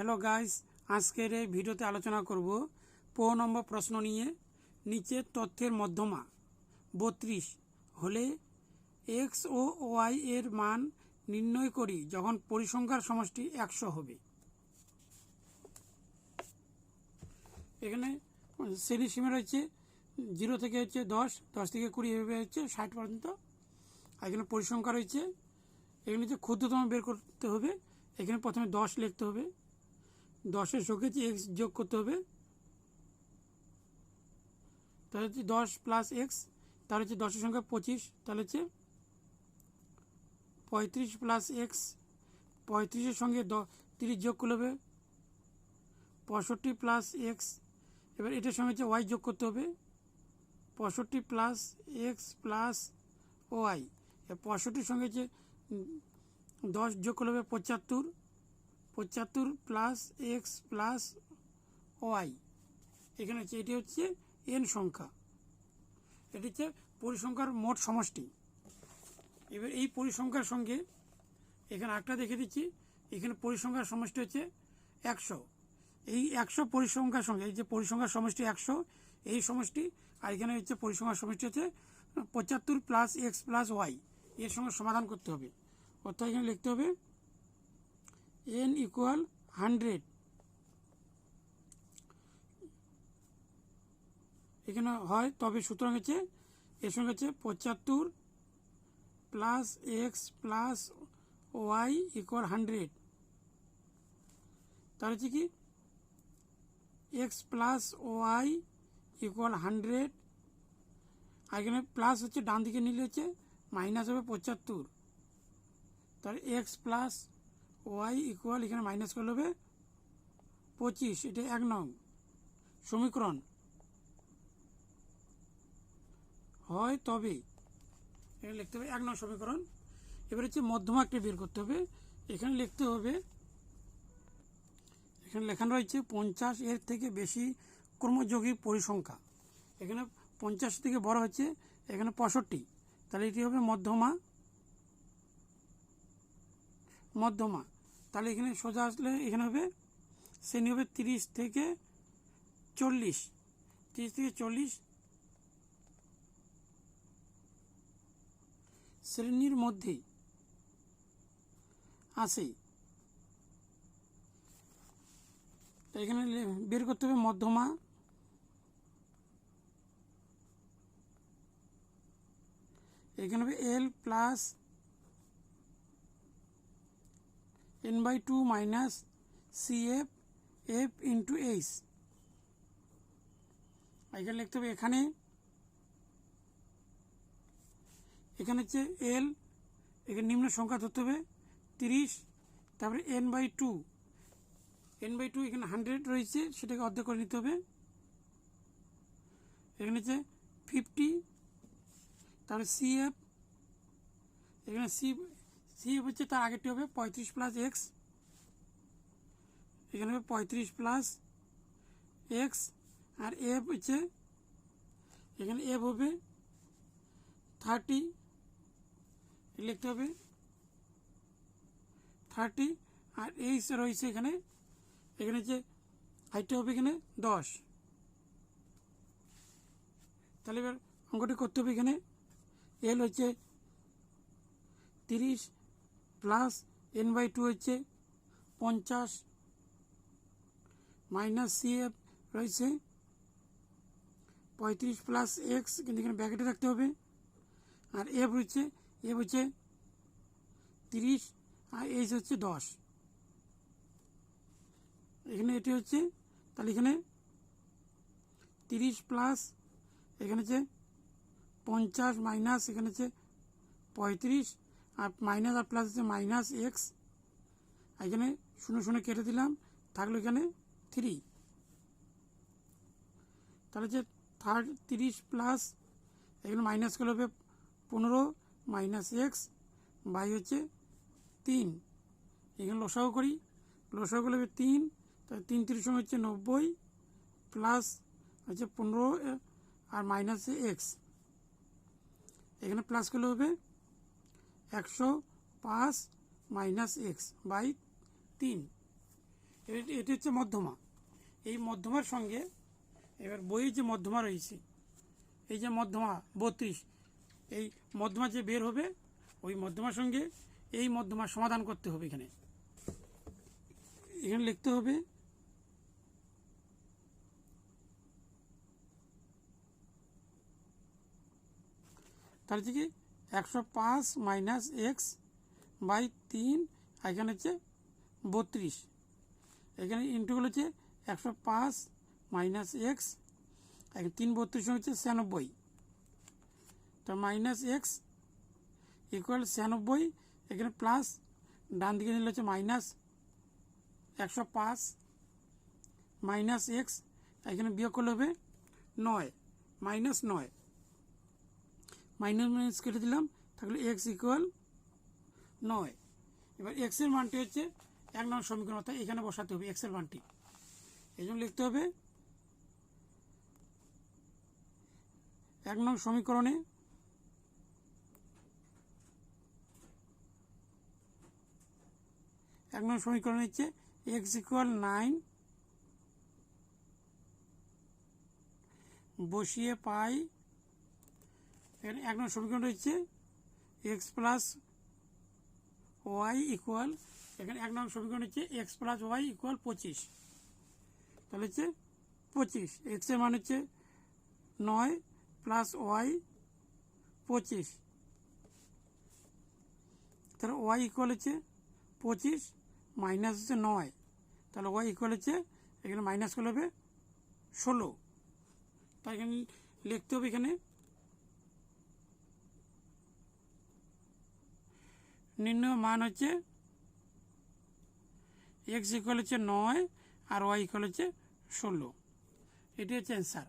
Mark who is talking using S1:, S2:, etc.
S1: Hello guys আজকের এই ভিডিওতে আলোচনা করব পো নম্বর প্রশ্ন নিয়ে। নিচের তথ্যের মধ্যমা বত্রিশ। হলে এক্স ও ওয়াই এর মান নির্ণয় করি যখন পরিসংখ্যার সমষ্টি একশো হবে। এখানে শ্রেণি সীমা রয়েছে জিরো থেকে হচ্ছে দশ দশ থেকে কুড়ি এভাবে হচ্ছে ষাট পর্যন্ত। এখানে পরিসংখ্যা রয়েছে, এখানে হচ্ছে ক্ষুদ্রতম বের করতে হবে, এখানে প্রথমে দশ লিখতে হবে। দশের সঙ্গে এক্স যোগ করতে হবে তাহলে হচ্ছে দশ প্লাস এক্স তাহলে হচ্ছে দশের সংখ্যা পঁচিশ তাহলে হচ্ছে পঁয়ত্রিশ প্লাস এক্স পঁয়ত্রিশের সঙ্গে দ তিরিশ যোগ করলে হবে পঁয়ষট্টি প্লাস এক্স এবার এটার সঙ্গে হচ্ছে ওয়াই যোগ করতে হবে পঁয়ষট্টি প্লাস এক্স প্লাস ওয়াই পঁয়ষট্টির সঙ্গে উম, দশ যোগ করলে হবে পঁচাত্তর পঁচাত্তর প্লাস এক্স প্লাস ওয়াই এখানে হচ্ছে, এটি হচ্ছে এন সংখ্যা। এটি হচ্ছে পরিসংখ্যার মোট সমষ্টি। এবার এই পরিসংখ্যার সঙ্গে এখানে একটা দেখে দিচ্ছি। এখানে পরিসংখ্যার সমষ্টি হচ্ছে একশো। এই একশো পরিসংখ্যার সঙ্গে, এই যে পরিসংখ্যার সমষ্টি একশো, এই সমষ্টি, আর এখানে হচ্ছে পরিসংখ্যার সমষ্টি হচ্ছে পঁচাত্তর প্লাস এক্স প্লাস ওয়াই এর সঙ্গে সমাধান করতে হবে। অর্থাৎ এখানে লিখতে হবে এন ইকুয়াল হান্ড্রেড এখানে হয়, তবে সুতরাং হচ্ছে, এর সঙ্গে হচ্ছে পঁচাত্তর plus X plus Y equal hundred তার হচ্ছে কি X plus Y equal hundred আর এখানে প্লাস হচ্ছে ডান দিকে নিলে হচ্ছে মাইনাস হবে পঁচাত্তর। তার এক্স প্লাস ওয়াই ইকুয়াল এখানে মাইনাস করলে হবে পঁচিশ, এটা এক নং সমীকরণ। হয় তবে, এখানে লিখতে হবে এক নং সমীকরণ। এবার হচ্ছে মধ্যমাকটা বের করতে হবে। এখানে লিখতে হবে, এখানে লেখানো রয়েছে পঞ্চাশ এর থেকে বেশি ক্রমযোগী পরিসংখ্যা। এখানে পঞ্চাশ থেকে বড় হচ্ছে, এখানে পঁয়ষট্টি। তাহলে এটি হবে মধ্যমা মধ্যমা। তাহলে এখানে সোজা আসলে এখানে হবে, শ্রেণি হবে তিরিশ থেকে চল্লিশ। তিরিশ থেকে চল্লিশ শ্রেণির মধ্যে আসে এখানে বের করতে হবে মধ্যমা। এখানে হবে L plus N by two minus C F F into H এখানে লিখতে হবে এখানে। এখানে হচ্ছে এল এখানে নিম্ন সংখ্যা ধরতে হবে, তিরিশ, তারপরে N by two N by two এখানে হান্ড্রেড রয়েছে, সেটাকে অর্ধেক করে নিতে হবে। এখানে হচ্ছে ফিফটি তারপরে সি এফ এখানে সি সি হচ্ছে তার আগেরটি হবে পঁয়ত্রিশ প্লাস এক্স এখানে হবে পঁয়ত্রিশ প্লাস এক্স আর এফ হচ্ছে, এখানে এফ হবে থার্টি লিখতে হবে থার্টি আর এইচ রয়েছে এখানে এখানে যে হাইটটা হবে এখানে দশ। তাহলে এবার অঙ্কটি করতে হবে এখানে এল হচ্ছে তিরিশ প্লাস এন বাই টু হচ্ছে পঞ্চাশ মাইনাস সি এফ রয়েছে পঁয়ত্রিশ প্লাস এক্স কিন্তু এখানে ব্যাকেটে রাখতে হবে। আর এফ হচ্ছে এফ হচ্ছে তিরিশ, আর এইচ হচ্ছে দশ। এখানে এটি হচ্ছে, তাহলে এখানে তিরিশ প্লাস এখানে হচ্ছে পঞ্চাশ মাইনাস এখানে হচ্ছে পঁয়ত্রিশ আর মাইনাস আর প্লাস হচ্ছে মাইনাস এক্স এখানে শূন্য শূন্য কেটে দিলাম, থাকল এখানে থ্রি তাহলে হচ্ছে থার্ড তিরিশ প্লাস এখানে মাইনাস করলে হবে পনেরো মাইনাস এক্স বাই হচ্ছে তিন। এখানে লসাও করি লসাও করলে হবে তিন, তাহলে তিন তিরিশ সময় হচ্ছে নব্বই প্লাস হচ্ছে পনেরো আর মাইনাস এক্স এখানে প্লাস করলে হবে একশো পাঁচ মাইনাস এক্স বাই তিন। এটি হচ্ছে মধ্যমা। এই মধ্যমার সঙ্গে এবার বইয়ে যে মধ্যমা রয়েছে, এই যে মধ্যমা বত্রিশ, এই মধ্যমা যে বের হবে, ওই মধ্যমার সঙ্গে এই মধ্যমা সমাধান করতে হবে এখানে। এখানে লিখতে হবে হচ্ছে কি একশো পাঁচ মাইনাস এক্স বাই তিন এখানে হচ্ছে বত্রিশ। এখানে ইন্টুগুলো হচ্ছে একশো পাঁচ মাইনাস এক্স এখানে তিন বত্রিশ হচ্ছে ছিয়ানব্বই। তো মাইনাস এক্স ইকুয়াল ছিয়ানব্বই, এখানে প্লাস ডান দিকে নিলে হচ্ছে মাইনাস একশো পাঁচ মাইনাস এক্স এখানে বিয়োগ করলে হবে নয়, মাইনাস নয়। মাইনাস মাইনাস কেটে দিলাম, তাহলে এক্স ইকুয়াল নয়। এবার এক্সের মানটি হচ্ছে এক নম্বর সমীকরণ, অর্থাৎ এখানে বসাতে হবে এক্সের মানটি। এই জন্য লিখতে হবে, এক নং সমীকরণে এক নং সমীকরণ হচ্ছে এক্স ইকুয়াল নাইন বসিয়ে পাই এখানে এক নম্বর সমীকরণ রয়েছে এক্স প্লাস ওয়াই ইকুয়াল এখানে এক নম্বর সমীকরণ হচ্ছে এক্স প্লাস ওয়াই ইকুয়াল পঁচিশ। তাহলে হচ্ছে পঁচিশ। এক্সের মান হচ্ছে নয় প্লাস ওয়াই পঁচিশ। তাহলে ওয়াই ইকুয়াল হচ্ছে পঁচিশ মাইনাস হচ্ছে নয়। তাহলে ওয়াই ইকুয়াল হচ্ছে, এখানে মাইনাস করলে হবে ষোলো। তাই এখানে লিখতে হবে এখানে নির্ণয় মান হচ্ছে এক্স ইকুয়াল হচ্ছে নয় আর ওয়াই ইকুয়াল হচ্ছে ষোলো। এটি হচ্ছে অ্যান্সার